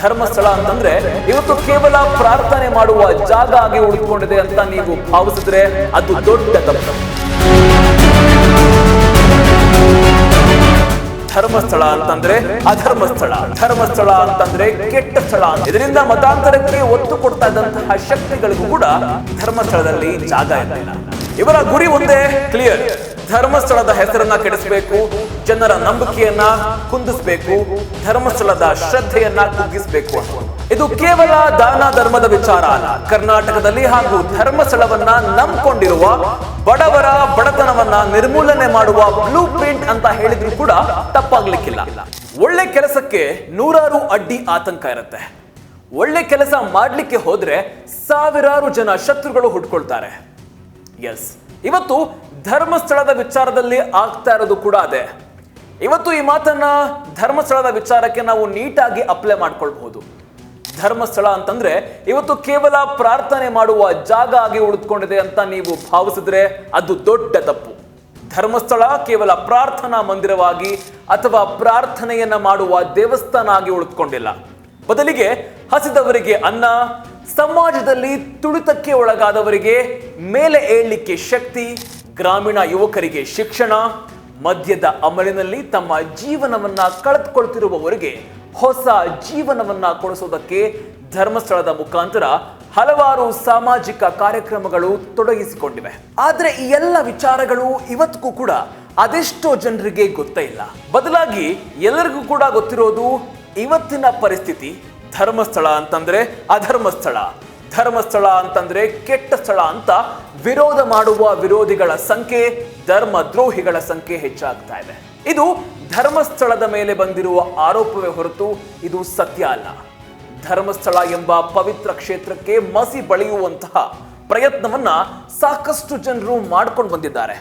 ಧರ್ಮಸ್ಥಳ ಅಂತಂದ್ರೆ ಇವತ್ತು ಕೇವಲ ಪ್ರಾರ್ಥನೆ ಮಾಡುವ ಜಾಗ ಆಗಿ ಉಳಿದುಕೊಂಡಿದೆ ಅಂತ ನೀವು ಭಾವಿಸಿದ್ರೆ ಅದು ದೊಡ್ಡ ತಪ್ಪು. ಧರ್ಮಸ್ಥಳ ಅಂತಂದ್ರೆ ಅಧರ್ಮಸ್ಥಳ. ಧರ್ಮಸ್ಥಳ ಅಂತಂದ್ರೆ ಕೆಟ್ಟ ಸ್ಥಳ ಇದರಿಂದ ಮತಾಂತರಕ್ಕೆ ಒತ್ತು ಕೊಡ್ತಾ ಇದ್ದಂತಹ ಶಕ್ತಿಗಳಿಗೂ ಕೂಡ ಧರ್ಮಸ್ಥಳದಲ್ಲಿ ಜಾಗ ಇರಲಿಲ್ಲ. ಇವರ ಗುರಿ ಒಂದೇ ಕ್ಲಿಯರ್ ಧರ್ಮಸ್ಥಳದ ಹೆಸರನ್ನ ಕೆಡಿಸಬೇಕು ಜನರ ನಂಬಿಕೆಯನ್ನ ಕುಂದಿಸಬೇಕು, ಧರ್ಮಸ್ಥಳದ ಶ್ರದ್ಧೆಯನ್ನ ಕುಗ್ಗಿಸಬೇಕು ಇದು ಕೇವಲ ದಾನ ಧರ್ಮದ ವಿಚಾರ ಅಲ್ಲ. ಕರ್ನಾಟಕದಲ್ಲಿ ಹಾಗೂ ಧರ್ಮಸ್ಥಳವನ್ನ ನಂಬಿಕೊಂಡಿರುವ ಬಡವರ ಬಡತನವನ್ನ ನಿರ್ಮೂಲನೆ ಮಾಡುವ ಬ್ಲೂ ಪ್ರಿಂಟ್ ಅಂತ ಹೇಳಿದ್ರು ಕೂಡ ತಪ್ಪಾಗ್ಲಿಕ್ಕಿಲ್ಲ. ಒಳ್ಳೆ ಕೆಲಸಕ್ಕೆ ನೂರಾರು ಅಡ್ಡಿ ಆತಂಕ ಇರುತ್ತೆ. ಒಳ್ಳೆ ಕೆಲಸ ಮಾಡ್ಲಿಕ್ಕೆ ಹೋದ್ರೆ ಸಾವಿರಾರು ಜನ ಶತ್ರುಗಳು ಹುಟ್ಕೊಳ್ತಾರೆ. ಎಸ್. ಇವತ್ತು ಧರ್ಮಸ್ಥಳದ ವಿಚಾರದಲ್ಲಿ ಆಗ್ತಾ ಇರೋದು ಕೂಡ ಅದೇ. ಇವತ್ತು ಈ ಮಾತನ್ನ ಧರ್ಮಸ್ಥಳದ ವಿಚಾರಕ್ಕೆ ನಾವು ನೀಟಾಗಿ ಅಪ್ಲೈ ಮಾಡ್ಕೊಳ್ಬಹುದು. ಧರ್ಮಸ್ಥಳ ಅಂತಂದ್ರೆ ಇವತ್ತು ಕೇವಲ ಪ್ರಾರ್ಥನೆ ಮಾಡುವ ಜಾಗ ಆಗಿ ಉಳಿದುಕೊಂಡಿದೆ ಅಂತ ನೀವು ಭಾವಿಸಿದ್ರೆ ಅದು ದೊಡ್ಡ ತಪ್ಪು. ಧರ್ಮಸ್ಥಳ ಕೇವಲ ಪ್ರಾರ್ಥನಾ ಮಂದಿರವಾಗಿ ಅಥವಾ ಪ್ರಾರ್ಥನೆಯನ್ನ ಮಾಡುವ ದೇವಸ್ಥಾನ ಆಗಿ ಉಳಿದುಕೊಂಡಿಲ್ಲ. ಬದಲಿಗೆ ಹಸಿದವರಿಗೆ ಅನ್ನ, ಸಮಾಜದಲ್ಲಿ ತುಳಿತಕ್ಕೆ ಒಳಗಾದವರಿಗೆ ಮೇಲೆ ಏಳಲಿಕ್ಕೆ ಶಕ್ತಿ, ಗ್ರಾಮೀಣ ಯುವಕರಿಗೆ ಶಿಕ್ಷಣ ಮದ್ಯದ ಅಮಲಿನಲ್ಲಿ ತಮ್ಮ ಜೀವನವನ್ನ ಕಳೆದುಕೊಳ್ತಿರುವವರಿಗೆ ಹೊಸ ಜೀವನವನ್ನ ಕೊಡಿಸೋದಕ್ಕೆ ಧರ್ಮಸ್ಥಳದ ಮುಖಾಂತರ ಹಲವಾರು ಸಾಮಾಜಿಕ ಕಾರ್ಯಕ್ರಮಗಳು ತೊಡಗಿಸಿಕೊಂಡಿವೆ. ಆದರೆ ಈ ಎಲ್ಲ ವಿಚಾರಗಳು ಇವತ್ತಿಗೂ ಕೂಡ ಅದೆಷ್ಟೋ ಜನರಿಗೆ ಗೊತ್ತೇ ಇಲ್ಲ. ಬದಲಾಗಿ ಎಲ್ಲರಿಗೂ ಕೂಡ ಗೊತ್ತಿರೋದು ಇವತ್ತಿನ ಪರಿಸ್ಥಿತಿ ಧರ್ಮಸ್ಥಳ ಅಂತಂದ್ರೆ ಅಧರ್ಮಸ್ಥಳ. ಧರ್ಮಸ್ಥಳ ಅಂತಂದ್ರೆ ಕೆಟ್ಟ ಸ್ಥಳ ಅಂತ ವಿರೋಧ ಮಾಡುವ ವಿರೋಧಿಗಳ ಸಂಖ್ಯೆ ಧರ್ಮ ದ್ರೋಹಿಗಳ ಸಂಖ್ಯೆ ಹೆಚ್ಚಾಗ್ತಾ ಇದೆ. ಇದು ಧರ್ಮಸ್ಥಳದ ಮೇಲೆ ಬಂದಿರುವ ಆರೋಪವೇ ಹೊರತು ಇದು ಸತ್ಯ ಅಲ್ಲ. ಧರ್ಮಸ್ಥಳ ಎಂಬ ಪವಿತ್ರ ಕ್ಷೇತ್ರಕ್ಕೆ ಮಸಿ ಬಳಿಯುವಂತಹ ಪ್ರಯತ್ನವನ್ನ ಸಾಕಷ್ಟು ಜನರು ಮಾಡ್ಕೊಂಡು ಬಂದಿದ್ದಾರೆ.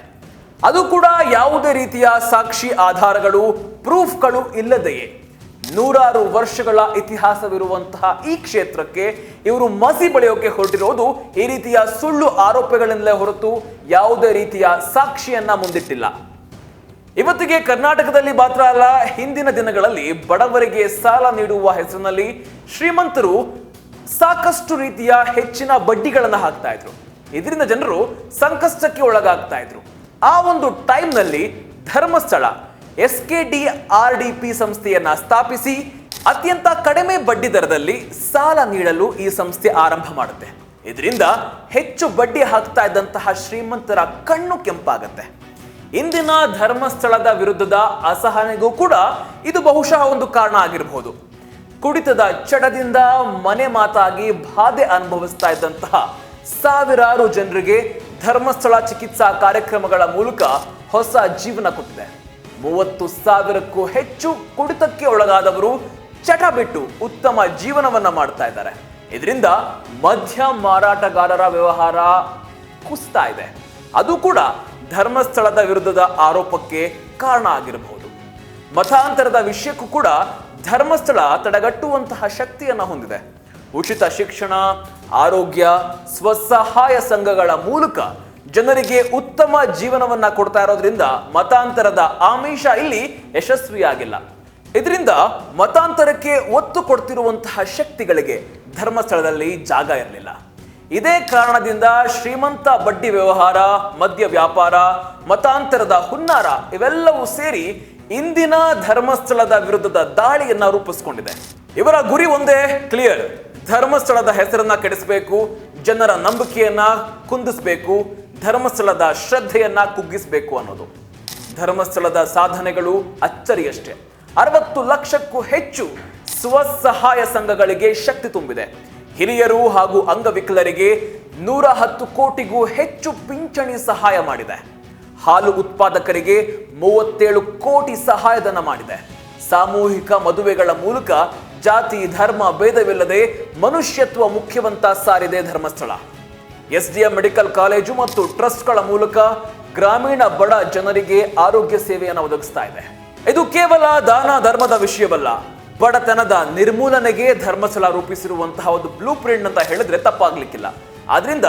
ಅದು ಕೂಡ ಯಾವುದೇ ರೀತಿಯ ಸಾಕ್ಷಿ ಆಧಾರಗಳು, ಪ್ರೂಫ್ಗಳು ಇಲ್ಲದೆಯೇ? ನೂರಾರು ವರ್ಷಗಳ ಇತಿಹಾಸವಿರುವಂತಹ ಈ ಕ್ಷೇತ್ರಕ್ಕೆ ಇವರು ಮಸಿ ಬಳಿಯೋಕೆ ಹೊರಟಿರೋದು ಈ ರೀತಿಯ ಸುಳ್ಳು ಆರೋಪಗಳಿಂದಲೇ ಹೊರತು ಯಾವುದೇ ರೀತಿಯ ಸಾಕ್ಷಿಯನ್ನ ಮುಂದಿಟ್ಟಿಲ್ಲ. ಇವತ್ತಿಗೆ ಕರ್ನಾಟಕದಲ್ಲಿ ಮಾತ್ರ ಅಲ್ಲ, ಹಿಂದಿನ ದಿನಗಳಲ್ಲಿ ಬಡವರಿಗೆ ಸಾಲ ನೀಡುವ ಹೆಸರಿನಲ್ಲಿ ಶ್ರೀಮಂತರು ಸಾಕಷ್ಟು ರೀತಿಯ ಹೆಚ್ಚಿನ ಬಡ್ಡಿಗಳನ್ನು ಹಾಕ್ತಾ ಇದ್ರು. ಇದರಿಂದ ಜನರು ಸಂಕಷ್ಟಕ್ಕೆ ಒಳಗಾಗ್ತಾ ಇದ್ರು. ಆ ಒಂದು ಟೈಮ್ನಲ್ಲಿ Dharmasthala S K D R D P ಸಂಸ್ಥೆಯನ್ನ ಸ್ಥಾಪಿಸಿ ಅತ್ಯಂತ ಕಡಿಮೆ ಬಡ್ಡಿ ದರದಲ್ಲಿ ಸಾಲ ನೀಡಲು ಈ ಸಂಸ್ಥೆ ಆರಂಭ ಮಾಡುತ್ತೆ. ಇದರಿಂದ ಹೆಚ್ಚು ಬಡ್ಡಿ ಹಾಕ್ತಾ ಇದ್ದಂತಹ ಶ್ರೀಮಂತರ ಕಣ್ಣು ಕೆಂಪಾಗತ್ತೆ. ಇಂದಿನ ಧರ್ಮಸ್ಥಳದ ವಿರುದ್ಧದ ಅಸಹನೆಗೂ ಕೂಡ ಇದು ಬಹುಶಃ ಒಂದು ಕಾರಣ ಆಗಿರಬಹುದು ಕುಡಿತದ ಚಡದಿಂದ ಮನೆ ಮಾತಾಗಿ ಬಾಧೆ ಅನುಭವಿಸ್ತಾ ಇದ್ದಂತಹ ಸಾವಿರಾರು ಜನರಿಗೆ ಧರ್ಮಸ್ಥಳ ಚಿಕಿತ್ಸಾ ಕಾರ್ಯಕ್ರಮಗಳ ಮೂಲಕ ಹೊಸ ಜೀವನ ಕೊಟ್ಟಿದೆ. ಮೂವತ್ತು ಸಾವಿರಕ್ಕೂ ಹೆಚ್ಚು ಕುಡಿತಕ್ಕೆ ಒಳಗಾದವರು ಚಟ ಬಿಟ್ಟು ಉತ್ತಮ ಜೀವನವನ್ನ ಮಾಡ್ತಾ ಇದ್ದಾರೆ. ಇದರಿಂದ ಮದ್ಯ ಮಾರಾಟಗಾರರ ವ್ಯವಹಾರ ಕುಸ್ತಾ ಇದೆ. ಅದು ಕೂಡ ಧರ್ಮಸ್ಥಳದ ವಿರುದ್ಧದ ಆರೋಪಕ್ಕೆ ಕಾರಣ ಆಗಿರಬಹುದು. ಮತಾಂತರದ ವಿಷಯಕ್ಕೂ ಕೂಡ ಧರ್ಮಸ್ಥಳ ತಡೆಗಟ್ಟುವಂತಹ ಶಕ್ತಿಯನ್ನು ಹೊಂದಿದೆ. ಉಚಿತ ಶಿಕ್ಷಣ, ಆರೋಗ್ಯ, ಸ್ವಸಹಾಯ ಸಂಘಗಳ ಮೂಲಕ ಜನರಿಗೆ ಉತ್ತಮ ಜೀವನವನ್ನ ಕೊಡ್ತಾ ಇರೋದ್ರಿಂದ ಮತಾಂತರದ ಆಮಿಷ ಇಲ್ಲಿ ಯಶಸ್ವಿಯಾಗಿಲ್ಲ. ಇದರಿಂದ ಮತಾಂತರಕ್ಕೆ ಒತ್ತು ಕೊಡ್ತಿರುವಂತಹ ಶಕ್ತಿಗಳಿಗೆ ಧರ್ಮಸ್ಥಳದಲ್ಲಿ ಜಾಗ ಇರಲಿಲ್ಲ. ಇದೇ ಕಾರಣದಿಂದ ಶ್ರೀಮಂತ ಬಡ್ಡಿ ವ್ಯವಹಾರ, ಮದ್ಯ ವ್ಯಾಪಾರ, ಮತಾಂತರದ ಹುನ್ನಾರ ಇವೆಲ್ಲವೂ ಸೇರಿ ಇಂದಿನ ಧರ್ಮಸ್ಥಳದ ವಿರುದ್ಧದ ದಾಳಿಯನ್ನ ರೂಪಿಸಿಕೊಂಡಿದೆ. ಇವರ ಗುರಿ ಒಂದೇ ಕ್ಲಿಯರ್ ಧರ್ಮಸ್ಥಳದ ಹೆಸರನ್ನ ಕೆಡಿಸಬೇಕು, ಜನರ ನಂಬಿಕೆಯನ್ನ ಕುಂದಿಸಬೇಕು ಧರ್ಮಸ್ಥಳದ ಶ್ರದ್ಧೆಯನ್ನ ಕುಗ್ಗಿಸಬೇಕು ಅನ್ನೋದು. ಧರ್ಮಸ್ಥಳದ ಸಾಧನೆಗಳು ಅಚ್ಚರಿಯಷ್ಟೇ. ಅರವತ್ತು ಲಕ್ಷಕ್ಕೂ ಹೆಚ್ಚು ಸ್ವಸಹಾಯ ಸಂಘಗಳಿಗೆ ಶಕ್ತಿ ತುಂಬಿದೆ. ಹಿರಿಯರು ಹಾಗೂ ಅಂಗವಿಕಲರಿಗೆ ನೂರ ಹತ್ತು ಕೋಟಿಗೂ ಹೆಚ್ಚು ಪಿಂಚಣಿ ಸಹಾಯ ಮಾಡಿದೆ. ಹಾಲು ಉತ್ಪಾದಕರಿಗೆ ಮೂವತ್ತೇಳು ಕೋಟಿ ಸಹಾಯಧನ ಮಾಡಿದೆ. ಸಾಮೂಹಿಕ ಮದುವೆಗಳ ಮೂಲಕ ಜಾತಿ, ಧರ್ಮ, ಭೇದವಿಲ್ಲದೆ ಮನುಷ್ಯತ್ವ ಮುಖ್ಯವಂತ ಸಾರಿದೆ ಧರ್ಮಸ್ಥಳ. ಎಸ್ಡಿಎಂ ಮೆಡಿಕಲ್ ಕಾಲೇಜು ಮತ್ತು ಟ್ರಸ್ಟ್ಗಳ ಮೂಲಕ ಗ್ರಾಮೀಣ ಬಡ ಜನರಿಗೆ ಆರೋಗ್ಯ ಸೇವೆಯನ್ನು ಒದಗಿಸ್ತಾ ಇದೆ. ಇದು ಕೇವಲ ದಾನ ಧರ್ಮದ ವಿಷಯವಲ್ಲ, ಬಡತನದ ನಿರ್ಮೂಲನೆಗೆ ಧರ್ಮಸ್ಥಳ ರೂಪಿಸಿರುವಂತಹ ಒಂದು ಬ್ಲೂ ಪ್ರಿಂಟ್ ಅಂತ ಹೇಳಿದ್ರೆ ತಪ್ಪಾಗ್ಲಿಕ್ಕಿಲ್ಲ. ಆದ್ರಿಂದ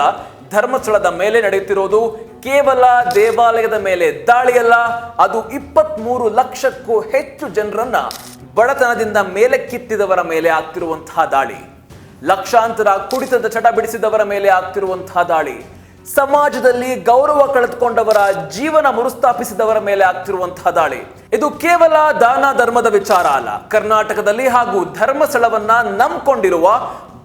ಧರ್ಮಸ್ಥಳದ ಮೇಲೆ ನಡೆಯುತ್ತಿರೋದು ಕೇವಲ ದೇವಾಲಯದ ಮೇಲೆ ದಾಳಿಯಲ್ಲ ಅದು ಇಪ್ಪತ್ತ್ ಮೂರು ಲಕ್ಷಕ್ಕೂ ಹೆಚ್ಚು ಜನರನ್ನ ಬಡತನದಿಂದ ಮೇಲೆ ಕಿತ್ತಿದವರ ಮೇಲೆ ಆಗ್ತಿರುವಂತಹ ದಾಳಿ. ಲಕ್ಷಾಂತರ ಕುಡಿತದ ಚಟ ಬಿಡಿಸಿದವರ ಮೇಲೆ ಆಗ್ತಿರುವಂತಹ ದಾಳಿ. ಸಮಾಜದಲ್ಲಿ ಗೌರವ ಕಳೆದುಕೊಂಡವರ ಜೀವನ ಮರುಸ್ಥಾಪಿಸಿದವರ ಮೇಲೆ ಆಗ್ತಿರುವಂತಹ ದಾಳಿ. ಇದು ಕೇವಲ ದಾನ ಧರ್ಮದ ವಿಚಾರ ಅಲ್ಲ. ಕರ್ನಾಟಕದಲ್ಲಿ ಹಾಗೂ ಧರ್ಮಸ್ಥಳವನ್ನ ನಂಬ್ಕೊಂಡಿರುವ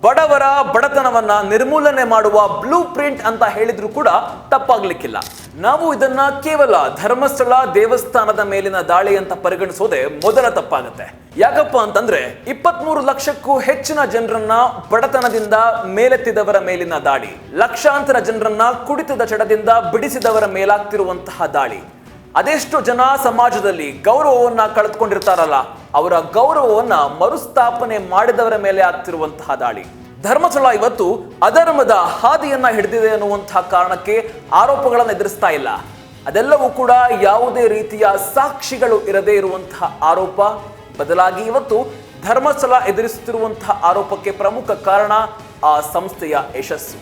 ಬಡವರ ಬಡತನವನ್ನ ನಿರ್ಮೂಲನೆ ಮಾಡುವ ಬ್ಲೂ ಪ್ರಿಂಟ್ ಅಂತ ಹೇಳಿದ್ರು ಕೂಡ ತಪ್ಪಾಗ್ಲಿಕ್ಕಿಲ್ಲ. ನಾವು ಇದನ್ನ ಕೇವಲ ಧರ್ಮಸ್ಥಳ ದೇವಸ್ಥಾನದ ಮೇಲಿನ ದಾಳಿ ಅಂತ ಪರಿಗಣಿಸೋದೆ ಮೊದಲ ತಪ್ಪಾಗುತ್ತೆ. ಯಾಕಪ್ಪ ಅಂತಂದ್ರೆ ಇಪ್ಪತ್ಮೂರು ಲಕ್ಷಕ್ಕೂ ಹೆಚ್ಚಿನ ಜನರನ್ನ ಬಡತನದಿಂದ ಮೇಲೆತ್ತಿದವರ ಮೇಲಿನ ದಾಳಿ, ಲಕ್ಷಾಂತರ ಜನರನ್ನ ಕುಡಿತದ ಚಡದಿಂದ ಬಿಡಿಸಿದವರ ಮೇಲಾಗ್ತಿರುವಂತಹ ದಾಳಿ. ಅದೆಷ್ಟು ಜನ ಸಮಾಜದಲ್ಲಿ ಗೌರವವನ್ನ ಕಳೆದುಕೊಂಡಿರ್ತಾರಲ್ಲ ಅವರ ಗೌರವವನ್ನು ಮರುಸ್ಥಾಪನೆ ಮಾಡಿದವರ ಮೇಲೆ ಆಗ್ತಿರುವಂತಹ ದಾಳಿ. ಧರ್ಮಸ್ಥಳ ಇವತ್ತು ಅಧರ್ಮದ ಹಾದಿಯನ್ನ ಹಿಡಿದಿದೆ ಅನ್ನುವಂತಹ ಕಾರಣಕ್ಕೆ ಆರೋಪಗಳನ್ನು ಎದುರಿಸ್ತಾ ಇಲ್ಲ. ಅದೆಲ್ಲವೂ ಕೂಡ ಯಾವುದೇ ರೀತಿಯ ಸಾಕ್ಷಿಗಳು ಇರದೇ ಇರುವಂತಹ ಆರೋಪ. ಬದಲಾಗಿ ಇವತ್ತು ಧರ್ಮಸ್ಥಳ ಎದುರಿಸುತ್ತಿರುವಂತಹ ಆರೋಪಕ್ಕೆ ಪ್ರಮುಖ ಕಾರಣ ಆ ಸಂಸ್ಥೆಯ ಯಶಸ್ಸು.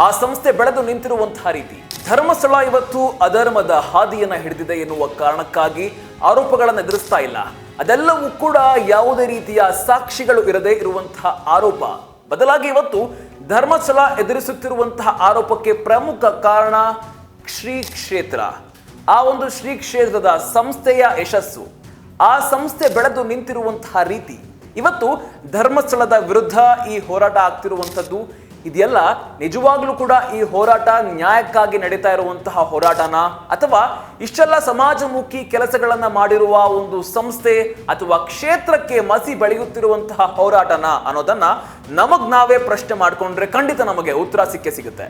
ಆ ಸಂಸ್ಥೆ ಬೆಳೆದು ನಿಂತಿರುವಂತಹ ರೀತಿ. ಧರ್ಮಸ್ಥಳ ಇವತ್ತು ಅಧರ್ಮದ ಹಾದಿಯನ್ನ ಹಿಡಿದಿದೆ ಎನ್ನುವ ಕಾರಣಕ್ಕಾಗಿ ಆರೋಪಗಳನ್ನು ಎದುರಿಸ್ತಾ ಇಲ್ಲ. ಅದೆಲ್ಲವೂ ಕೂಡ ಯಾವುದೇ ರೀತಿಯ ಸಾಕ್ಷಿಗಳು ಇರದೇ ಇರುವಂತಹ ಆರೋಪ. ಬದಲಾಗಿ ಇವತ್ತು ಧರ್ಮಸ್ಥಳ ಎದುರಿಸುತ್ತಿರುವಂತಹ ಆರೋಪಕ್ಕೆ ಪ್ರಮುಖ ಕಾರಣ ಶ್ರೀ ಕ್ಷೇತ್ರ. ಆ ಒಂದು ಶ್ರೀ ಕ್ಷೇತ್ರದ ಸಂಸ್ಥೆಯ ಯಶಸ್ಸು. ಆ ಸಂಸ್ಥೆ ಬೆಳೆದು ನಿಂತಿರುವಂತಹ ರೀತಿ. ಇವತ್ತು ಧರ್ಮಸ್ಥಳದ ವಿರುದ್ಧ ಈ ಹೋರಾಟ ಆಗ್ತಿರುವಂಥದ್ದು ಇದೆಲ್ಲ ನಿಜವಾಗ್ಲೂ ಕೂಡ ಈ ಹೋರಾಟ ನ್ಯಾಯಕ್ಕಾಗಿ ನಡೀತಾ ಇರುವಂತಹ ಹೋರಾಟನ? ಅಥವಾ ಇಷ್ಟೆಲ್ಲ ಸಮಾಜಮುಖಿ ಕೆಲಸಗಳನ್ನ ಮಾಡಿರುವ ಒಂದು ಸಂಸ್ಥೆ ಅಥವಾ ಕ್ಷೇತ್ರಕ್ಕೆ ಮಸಿ ಬೆಳೆಯುತ್ತಿರುವಂತಹ ಹೋರಾಟನ ಅನ್ನೋದನ್ನ ನಮಗ್ ನಾವೇ ಪ್ರಶ್ನೆ ಮಾಡಿಕೊಂಡ್ರೆ ಖಂಡಿತ ನಮಗೆ ಉತ್ತರ ಸಿಕ್ಕೇ ಸಿಗುತ್ತೆ.